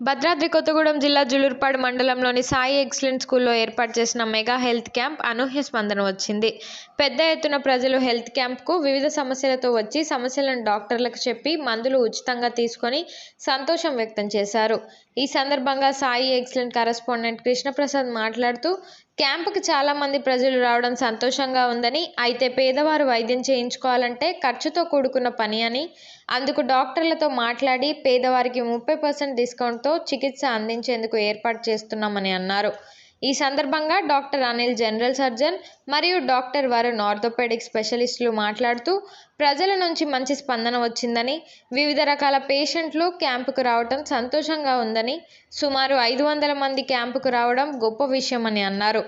భద్రాద్రి కొత్తగూడెం జిల్లా జులూర్పాడు మండలంలోని సాయి ఎక్సలెంట్ స్కూల్లో ఏర్పాటు చేసిన మెగా హెల్త్ క్యాంప్ అనూహ్య స్పందన వచ్చింది. పెద్ద ఎత్తున ప్రజలు హెల్త్ క్యాంప్కు వివిధ సమస్యలతో వచ్చి సమస్యలను డాక్టర్లకు చెప్పి మందులు ఉచితంగా తీసుకొని సంతోషం వ్యక్తం చేశారు. ఈ సందర్భంగా సాయి ఎక్సలెంట్ కరెస్పాండెంట్ కృష్ణప్రసాద్ మాట్లాడుతూ క్యాంపుకి చాలామంది ప్రజలు రావడం సంతోషంగా ఉందని అయితే పేదవారు వైద్యం చేయించుకోవాలంటే ఖర్చుతో కూడుకున్న పని అని అందుకు డాక్టర్లతో మాట్లాడి పేదవారికి ముప్పై పర్సెంట్ డిస్కౌంట్తో చికిత్స అందించేందుకు ఏర్పాటు చేస్తున్నామని అన్నారు. ఈ సందర్భంగా డాక్టర్ అనిల్ జనరల్ సర్జన్ మరియు డాక్టర్ వరుణ్ ఆర్థోపెడిక్ స్పెషలిస్టులు మాట్లాడుతూ ప్రజల నుంచి మంచి స్పందన వచ్చిందని వివిధ రకాల పేషెంట్లు క్యాంపుకు రావడం సంతోషంగా ఉందని సుమారు ఐదు వందల మంది క్యాంపుకు రావడం గొప్ప విషయమని అన్నారు.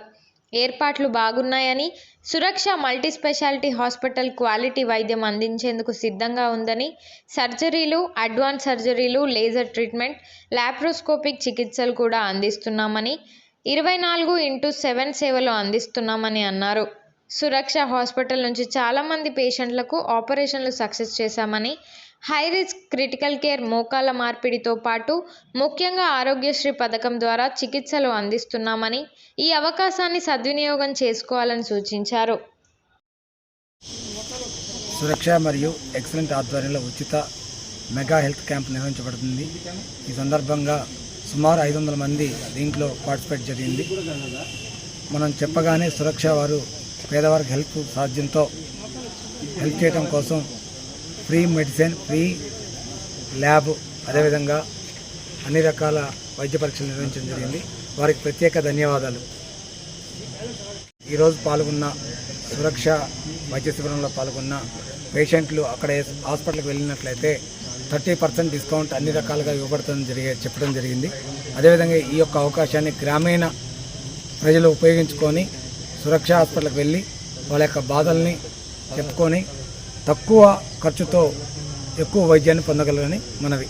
ఏర్పాట్లు బాగున్నాయని Suraksha multi speciality hospital quality వైద్యం అందించేందుకు సిద్ధంగా ఉందని సర్జరీలు అడ్వాన్స్ సర్జరీలు లేజర్ ట్రీట్మెంట్ లాప్రోస్కోపిక్ చికిత్సలు కూడా అందిస్తున్నామని ఇరవై నాలుగు ఇంటూ సెవెన్ సేవలు అందిస్తున్నామని అన్నారు. సురక్ష హాస్పిటల్ నుంచి చాలామంది పేషెంట్లకు ఆపరేషన్లు సక్సెస్ చేశామని హై రిస్క్ క్రిటికల్ కేర్ మోకాల మార్పిడితో పాటు ముఖ్యంగా ఆరోగ్యశ్రీ పథకం ద్వారా చికిత్సలు అందిస్తున్నామని ఈ అవకాశాన్ని సద్వినియోగం చేసుకోవాలని సూచించారు. సురక్ష మరియు ఎక్సలెంట్ ఆధ్వర్యంలో ఉచిత మెగా హెల్త్ క్యాంప్ నిర్వహించబడుతుంది. ఈ సందర్భంగా సుమారు ఐదు వందల మంది దీంట్లో పార్టిసిపేట్ జరిగింది. మనం చెప్పగానే సురక్ష వారు పేదవారికి హెల్ప్ సాధ్యంతో హెల్ప్ చేయడం కోసం ఫ్రీ మెడిసిన్ ఫ్రీ ల్యాబ్ అదేవిధంగా అన్ని రకాల వైద్య పరీక్షలు నిర్వహించడం జరిగింది. వారికి ప్రత్యేక ధన్యవాదాలు. ఈరోజు పాల్గొన్న సురక్ష వైద్య శిబిరంలో పాల్గొన్న పేషెంట్లు అక్కడ హాస్పిటల్కి వెళ్ళినట్లయితే థర్టీ పర్సెంట్ డిస్కౌంట్ అన్ని రకాలుగా ఇవ్వబడుతుందని జరిగే చెప్పడం జరిగింది. అదేవిధంగా ఈ యొక్క అవకాశాన్ని గ్రామీణ ప్రజలు ఉపయోగించుకొని సురక్ష హాస్పిటల్కి వెళ్ళి వాళ్ళ యొక్క బాధల్ని చెప్పుకొని తక్కువ ఖర్చుతో ఎక్కువ వైద్యాన్ని పొందగలరని మనవి.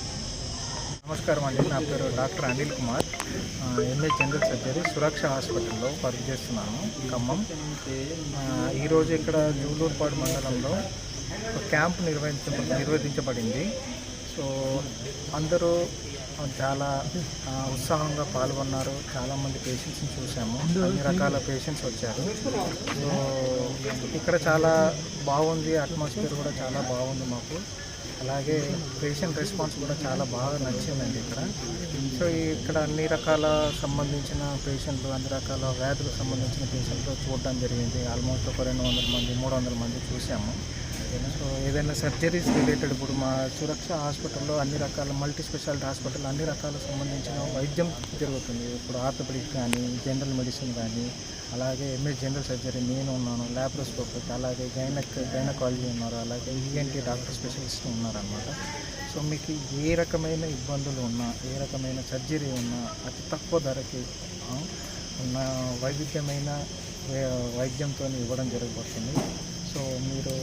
నమస్కారం అండి. నా పేరు doctor Anil Kumar. MA general surgery Suraksha హాస్పిటల్లో వర్క్ చేస్తున్నాను. ఖమ్మం. ఈరోజు ఇక్కడ జూలూరుపాడు మండలంలో ఒక క్యాంప్ నిర్వహించ నిర్వహించబడింది. సో అందరూ చాలా ఉత్సాహంగా పాల్గొన్నారు. చాలామంది పేషెంట్స్ని చూసాము. అన్ని రకాల పేషెంట్స్ వచ్చారు. సో ఇక్కడ చాలా బాగుంది. అట్మాస్ఫియర్ కూడా చాలా బాగుంది మాకు. అలాగే పేషెంట్ రెస్పాన్స్ కూడా చాలా బాగా నచ్చిందండి ఇక్కడ. సో ఇక్కడ అన్ని రకాల సంబంధించిన పేషెంట్లు అన్ని రకాల వ్యాధులకు సంబంధించిన పేషెంట్లు చూడడం జరిగింది. ఆల్మోస్ట్ ఒక రెండు వందల మంది మూడు వందల మంది చూసాము. సో ఏదైనా సర్జరీస్ రిలేటెడ్ ఇప్పుడు మా సురక్ష హాస్పిటల్లో అన్ని రకాల మల్టీ స్పెషాలిటీ హాస్పిటల్ అన్ని రకాల సంబంధించిన వైద్యం జరుగుతుంది. ఇప్పుడు ఆర్థోపెడిక్ కానీ జనరల్ మెడిసిన్ కానీ అలాగే ఎంఎస్ జనరల్ సర్జరీ నేను ఉన్నాను ల్యాప్రోస్కోపిక్ అలాగే గైనక్ గైనకాలజీ ఉన్నారు అలాగే ఈఎన్టీ డాక్టర్ స్పెషలిస్ట్ ఉన్నారనమాట సో మీకు ఏ రకమైన ఇబ్బందులు ఉన్నా ఏ రకమైన సర్జరీ ఉన్నా అతి తక్కువ ధరకి ఉన్న వైవిధ్యమైన వైద్యంతో ఇవ్వడం జరగబోతుంది. సో మీరు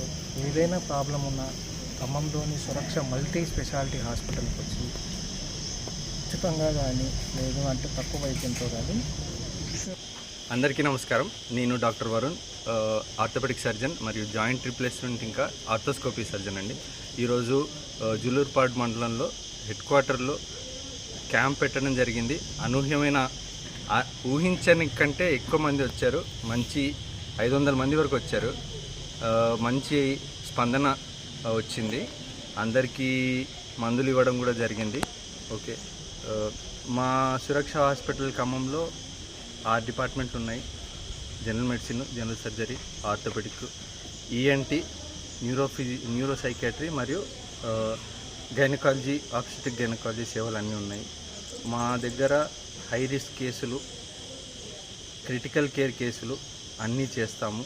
ఏదైనా ప్రాబ్లం ఉన్నా ఖమ్మంలోని సురక్ష మల్టీ స్పెషాలిటీ హాస్పిటల్కి వచ్చి ఉచితంగా కానీ లేదు అంటే తక్కువ వైద్యంతో కానీ అందరికీ నమస్కారం. నేను doctor Varun orthopaedic orthopaedic surgeon మరియు జాయింట్ రీప్లేస్మెంట్ ఇంకా ఆర్థోస్కోపీ సర్జన్ అండి. ఈరోజు జులూర్పాడ్ మండలంలో హెడ్ క్వార్టర్లో క్యాంప్ పెట్టడం జరిగింది. అనూహ్యమైన ఊహించని కంటే ఎక్కువ మంది వచ్చారు. మంచి ఐదు వందల మంది వరకు వచ్చారు. మంచి స్పందన వచ్చింది. అందరికీ మందులు ఇవ్వడం కూడా జరిగింది. ఓకే. మా సురక్ష హాస్పిటల్ ఖమ్మంలో ఆరు డిపార్ట్మెంట్లు ఉన్నాయి. General medicine general surgery orthopaedic ENT న్యూరోఫిజి neuropsychiatry మరియు గైనకాలజీ ఆక్సిటిక్ గైనకాలజీ సేవలు అన్నీ ఉన్నాయి. మా దగ్గర హై రిస్క్ కేసులు క్రిటికల్ కేర్ కేసులు అన్నీ చేస్తాము.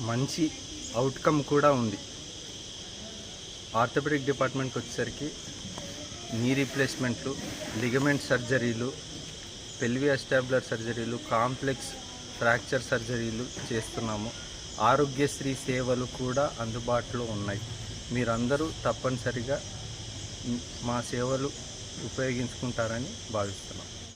మంచి అవుట్కమ్ కూడా ఉంది. ఆర్థోపెడిక్ డిపార్ట్మెంట్కి వచ్చేసరికి నీ రీప్లేస్మెంట్లు లిగమెంట్ సర్జరీలు పెల్వి అస్టాబ్లర్ సర్జరీలు కాంప్లెక్స్ ఫ్రాక్చర్ సర్జరీలు చేస్తున్నాము. ఆరోగ్యశ్రీ సేవలు కూడా అందుబాటులో ఉన్నాయి. మీరందరూ తప్పనిసరిగా మా సేవలు ఉపయోగించుకుంటారని భావిస్తున్నాం.